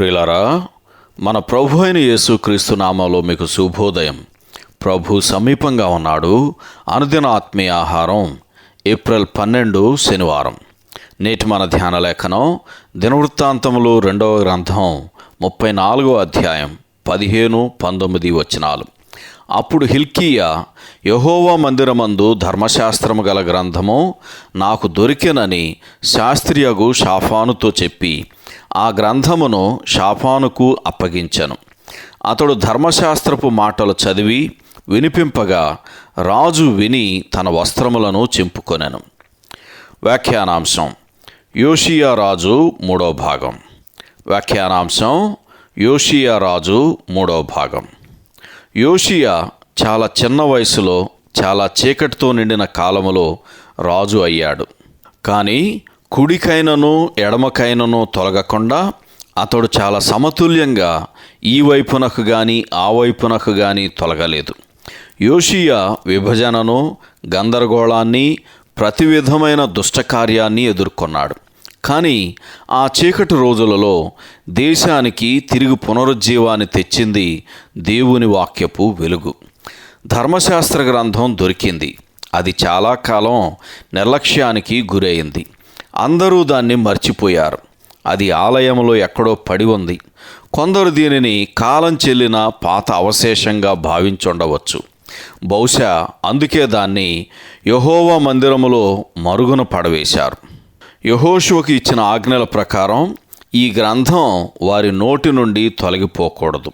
ప్రియులారా మన ప్రభు అయిన యేసుక్రీస్తు నామంలో మీకు శుభోదయం. ప్రభు సమీపంగా ఉన్నాడు. అనుదిన ఆత్మీయ ఆహారం ఏప్రిల్ పన్నెండు శనివారం. నేటి మన ధ్యాన లేఖనం దినవృత్తాంతములు రెండవ గ్రంథం ముప్పై నాలుగో అధ్యాయం పదిహేను పంతొమ్మిది వచనాలు. అప్పుడు హిల్కియా యహోవా మందిరమందు ధర్మశాస్త్రము గల గ్రంథము నాకు దొరికినని శాస్త్రియగు షాఫానుతో చెప్పి ఆ గ్రంథమును షాఫానుకు అప్పగించెను. అతడు ధర్మశాస్త్రపు మాటలు చదివి వినిపింపగా రాజు విని తన వస్త్రములను చింపుకొనెను. వ్యాఖ్యానాంశం యోషియా రాజు మూడో భాగం. వ్యాఖ్యానాంశం యోషియా రాజు మూడో భాగం. యోషియా చాలా చిన్న వయసులో చాలా చీకటితో నిండిన కాలములో రాజు అయ్యాడు. కానీ కుడికైనను ఎడమకైనను తొలగకుండా అతడు చాలా సమతుల్యంగా ఈ వైపునకు కానీ ఆ వైపునకు కానీ తొలగలేదు. యోషియా విభజనను గందరగోళాన్ని ప్రతి విధమైన దుష్టకార్యాన్ని ఎదుర్కొన్నాడు. కానీ ఆ చీకటి రోజులలో దేశానికి తిరిగి పునరుజ్జీవాన్ని తెచ్చింది దేవుని వాక్యపు వెలుగు. ధర్మశాస్త్ర గ్రంథం దొరికింది. అది చాలా కాలం నిర్లక్ష్యానికి గురైంది. అందరూ దాన్ని మర్చిపోయారు. అది ఆలయంలో ఎక్కడో పడి ఉంది. కొందరు దీనిని కాలం చెల్లిన పాత అవశేషంగా భావించుండవచ్చు. బహుశా అందుకే దాన్ని యహోవా మందిరములో మరుగున పడవేశారు. యహోషువకు ఇచ్చిన ఆజ్ఞల ప్రకారం ఈ గ్రంథం వారి నోటి నుండి తొలగిపోకూడదు.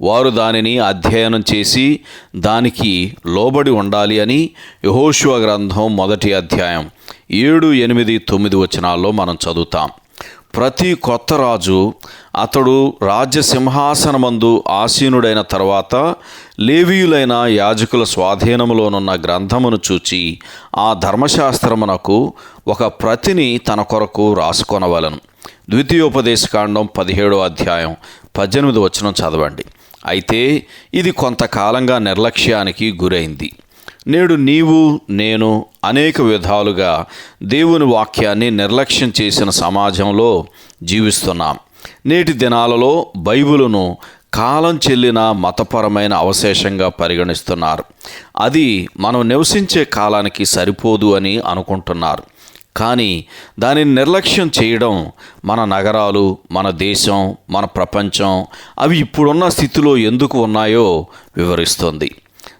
వారు దానిని అధ్యయనం చేసి దానికి లోబడి ఉండాలి అని యహోషువ గ్రంథం మొదటి అధ్యాయం ఏడు ఎనిమిది తొమ్మిది వచనాల్లో మనం చదువుతాం. ప్రతి కొత్త రాజు అతడు రాజ్య సింహాసనమందు ఆసీనుడైన తర్వాత లేవీయులైన యాజకుల స్వాధీనములోనున్న గ్రంథమును చూచి ఆ ధర్మశాస్త్రమునకు ఒక ప్రతిని తన కొరకు రాసుకొనవలను. ద్వితీయోపదేశకాండం పదిహేడో అధ్యాయం పద్దెనిమిది వచనం చదవండి. అయితే ఇది కొంతకాలంగా నిర్లక్ష్యానికి గురైంది. నేడు నీవు నేను అనేక విధాలుగా దేవుని వాక్యాన్ని నిర్లక్ష్యం చేసిన సమాజంలో జీవిస్తున్నాం. నేటి దినాలలో బైబిలును కాలం చెల్లిన మతపరమైన అవశేషంగా పరిగణిస్తున్నారు. అది మనం నివసించే కాలానికి సరిపోదు అని అనుకుంటున్నారు. కానీ దానిని నిర్లక్ష్యం చేయడం మన నగరాలు మన దేశం మన ప్రపంచం అవి ఇప్పుడున్న స్థితిలో ఎందుకు ఉన్నాయో వివరిస్తుంది.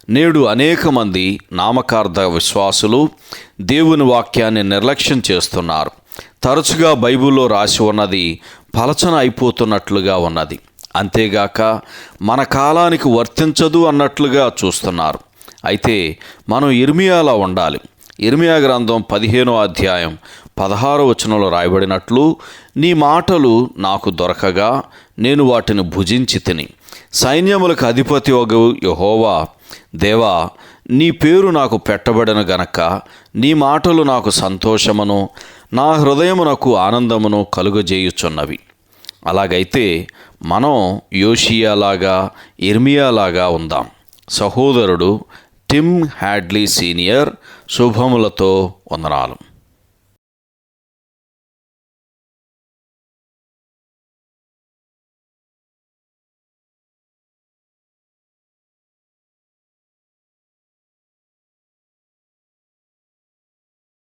నేడు అనేక మంది నామకార్థ విశ్వాసులు దేవుని వాక్యాన్ని నిర్లక్ష్యం చేస్తున్నారు. తరచుగా బైబిల్లో రాసి ఉన్నది పలచన అయిపోతున్నట్లుగా ఉన్నది. అంతేగాక మన కాలానికి వర్తించదు అన్నట్లుగా చూస్తున్నారు. అయితే మనం ఇర్మియాలా ఉండాలి. ఇర్మియా గ్రంథం పదిహేనో అధ్యాయం పదహారో వచనంలో రాయబడినట్లు నీ మాటలు నాకు దొరకగా నేను వాటిని భుజించి తిని. సైన్యములకు అధిపతి ఒక యహోవా దేవా నీ పేరు నాకు పెట్టబడిన గనక నీ మాటలు నాకు సంతోషమును నా హృదయమునకు ఆనందమును కలుగజేయుచున్నవి. అలాగైతే మనం యోషియాలాగా ఇర్మియాలాగా ఉందాం. సహోదరుడు టిమ్ హ్యాడ్లీ సీనియర్ శుభములతో వందనాలు.